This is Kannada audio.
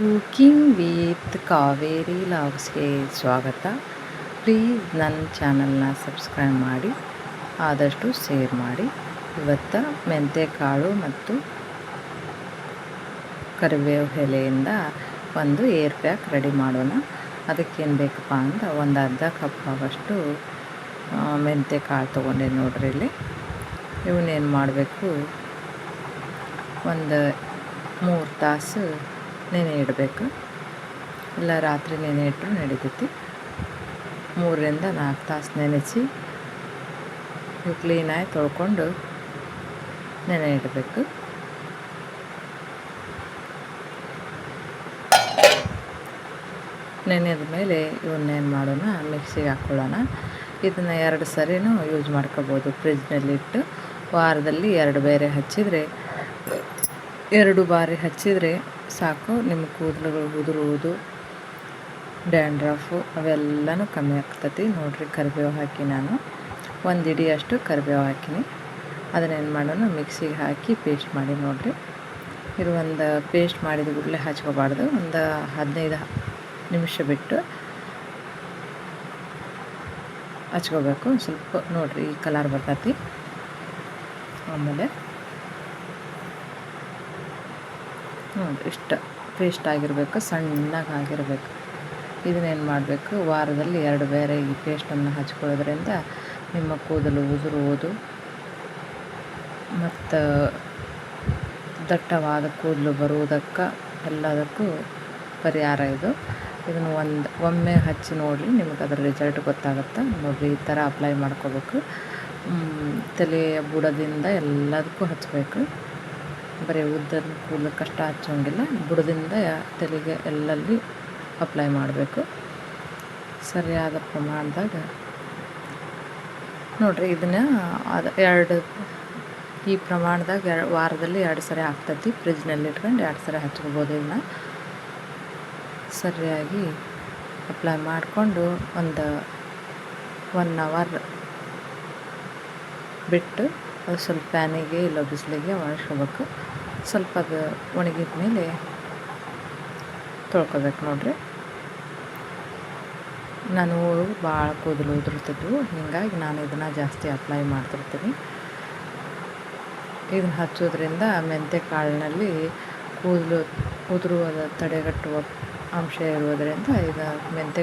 ಕುಕಿಂಗ್ ವಿತ್ ಕಾವೇರಿ ಲಾಗ್ಸ್ಗೆ ಸ್ವಾಗತ. ಪ್ಲೀಸ್ ನನ್ನ ಚಾನಲ್ನ ಸಬ್ಸ್ಕ್ರೈಬ್ ಮಾಡಿ, ಆದಷ್ಟು ಶೇರ್ ಮಾಡಿ. ಇವತ್ತು ಮೆಂತ್ಯ ಕಾಳು ಮತ್ತು ಕರಿಬೇವು ಎಲೆಯಿಂದ ಒಂದು ಏರ್ ಪ್ಯಾಕ್ ರೆಡಿ ಮಾಡೋಣ. ಅದಕ್ಕೇನು ಬೇಕಪ್ಪ ಅಂದ್ರೆ ಒಂದು ಅರ್ಧ ಕಪ್ ಆಗೋಷ್ಟು ಮೆಂತೆ ಕಾಳು ತೊಗೊಂಡೆ ನೋಡ್ರಿ ಇಲ್ಲಿ. ಇವನ್ನೇನು ಮಾಡಬೇಕು? ಒಂದು ಮೂರು ತಾಸು ನೆನೆ ಇಡಬೇಕು. ಇಲ್ಲ, ರಾತ್ರಿ ನೆನೆ ಇಟ್ಟರು ನಡೀತೈತಿ. ಮೂರರಿಂದ ನಾಲ್ಕು ತಾಸು ನೆನೆಸಿ, ಇವು ಕ್ಲೀನಾಗಿ ತೊಳ್ಕೊಂಡು ನೆನೆ ಇಡಬೇಕು. ನೆನೆದ ಮೇಲೆ ಇವನ್ನೇನು ಮಾಡೋಣ, ಮಿಕ್ಸಿಗೆ ಹಾಕ್ಕೊಳ್ಳೋಣ. ಇದನ್ನು ಎರಡು ಸರಿನೂ ಯೂಸ್ ಮಾಡ್ಕೋಬೋದು. ಫ್ರಿಜ್ನಲ್ಲಿಟ್ಟು ವಾರದಲ್ಲಿ ಎರಡು ಬೇರೆ ಹಚ್ಚಿದರೆ ಎರಡು ಬಾರಿ ಹಚ್ಚಿದರೆ ಸಾಕು, ನಿಮ್ಮ ಕೂದಲುಗಳು ಉದುರುವುದು, ಡ್ಯಾಂಡ್ರಾಫು ಅವೆಲ್ಲನೂ ಕಮ್ಮಿ ಆಗ್ತತಿ. ನೋಡಿರಿ, ಕರಿಬೇವು ಹಾಕಿ ನಾನು ಒಂದು ಇಡಿಯಷ್ಟು ಕರಿಬೇವು ಹಾಕಿನಿ. ಅದನ್ನೇನು ಮಾಡೋಣ, ಮಿಕ್ಸಿಗೆ ಹಾಕಿ ಪೇಸ್ಟ್ ಮಾಡಿ ನೋಡಿರಿ. ಇದು ಒಂದು ಪೇಸ್ಟ್ ಮಾಡಿದ ಕೂಡಲೇ ಹಚ್ಕೋಬಾರ್ದು. ಒಂದು ಹದಿನೈದು ನಿಮಿಷ ಬಿಟ್ಟು ಹಚ್ಕೋಬೇಕು. ಸ್ವಲ್ಪ ನೋಡಿರಿ, ಈ ಕಲರ್ ಬರ್ತೈತಿ. ಆಮೇಲೆ ನೋಡಿ ಇಷ್ಟ ಪೇಸ್ಟ್ ಆಗಿರಬೇಕು ಸಣ್ಣಗೆ ಆಗಿರಬೇಕು ಇದನ್ನೇನು ಮಾಡಬೇಕು? ವಾರದಲ್ಲಿ ಎರಡು ಬೇರೆ ಈ ಪೇಸ್ಟನ್ನು ಹಚ್ಕೊಳ್ಳೋದ್ರಿಂದ ನಿಮ್ಮ ಕೂದಲು ಉದುರುವುದು, ಮತ್ತು ದಟ್ಟವಾದ ಕೂದಲು ಬರುವುದಕ್ಕೆ ಎಲ್ಲದಕ್ಕೂ ಪರಿಹಾರ ಇದು. ಇದನ್ನು ಒಂದು, ಒಮ್ಮೆ ಹಚ್ಚಿ ನೋಡಿ ನಿಮಗೆ ಅದರ ರಿಸಲ್ಟ್ ಗೊತ್ತಾಗುತ್ತೆ? ನೋಡಿರಿ, ಈ ಥರ ಅಪ್ಲೈ ಮಾಡ್ಕೋಬೇಕು. ತಲೆಯ ಬುಡದಿಂದ ಎಲ್ಲದಕ್ಕೂ ಹಚ್ಚಬೇಕು ಬರೀ ಉದ್ದದ ಕಷ್ಟ ಹಚ್ಚೋಂಗಿಲ್ಲ. ಬುಡದಿಂದ ತಲೆಗೆ ಎಲ್ಲಲ್ಲಿ ಅಪ್ಲೈ ಮಾಡಬೇಕು. ಸರಿಯಾದ ಪ್ರಮಾಣದಾಗ ನೋಡಿರಿ ಇದನ್ನ ಅದು ಎರಡು ಈ ಪ್ರಮಾಣದಾಗ ಎರಡು ವಾರದಲ್ಲಿ ಎರಡು ಸರಿ ಆಗ್ತೈತಿ. ಫ್ರಿಜ್ನಲ್ಲಿ ಇಟ್ಕೊಂಡು ಎರಡು ಸರಿ ಹಚ್ಕೋಬೋದು ಇದನ್ನ. ಸರಿಯಾಗಿ ಅಪ್ಲೈ ಮಾಡಿಕೊಂಡು ಒಂದು ಒನ್ ಅವರ್ ಬಿಟ್ಟು ಅದು ಸ್ವಲ್ಪ ಪ್ಯಾನಿಗೆ ಇಲ್ಲ ಬಿಸಿಲಿಗೆ ಒಣಗಿಸ್ಕೋಬೇಕು ಸ್ವಲ್ಪ ಅದು ಒಣಗಿದ ಮೇಲೆ ತೊಳ್ಕೊಬೇಕು ನೋಡಿರಿ. ನಾನು ಭಾಳ ಕೂದಲು ಉದುರ್ತಿದ್ವು, ಹೀಗಾಗಿ ನಾನು ಇದನ್ನು ಜಾಸ್ತಿ ಅಪ್ಲೈ ಮಾಡ್ತಿರ್ತೀನಿ. ಇದನ್ನ ಹಚ್ಚೋದ್ರಿಂದ ಮೆಂತ್ಯ ಕಾಳಿನಲ್ಲಿ ಕೂದಲು ಉದುರುವ ತಡೆಗಟ್ಟುವ ಅಂಶ ಇರುವುದರಿಂದ ಈಗ ಮೆಂತ್ಯ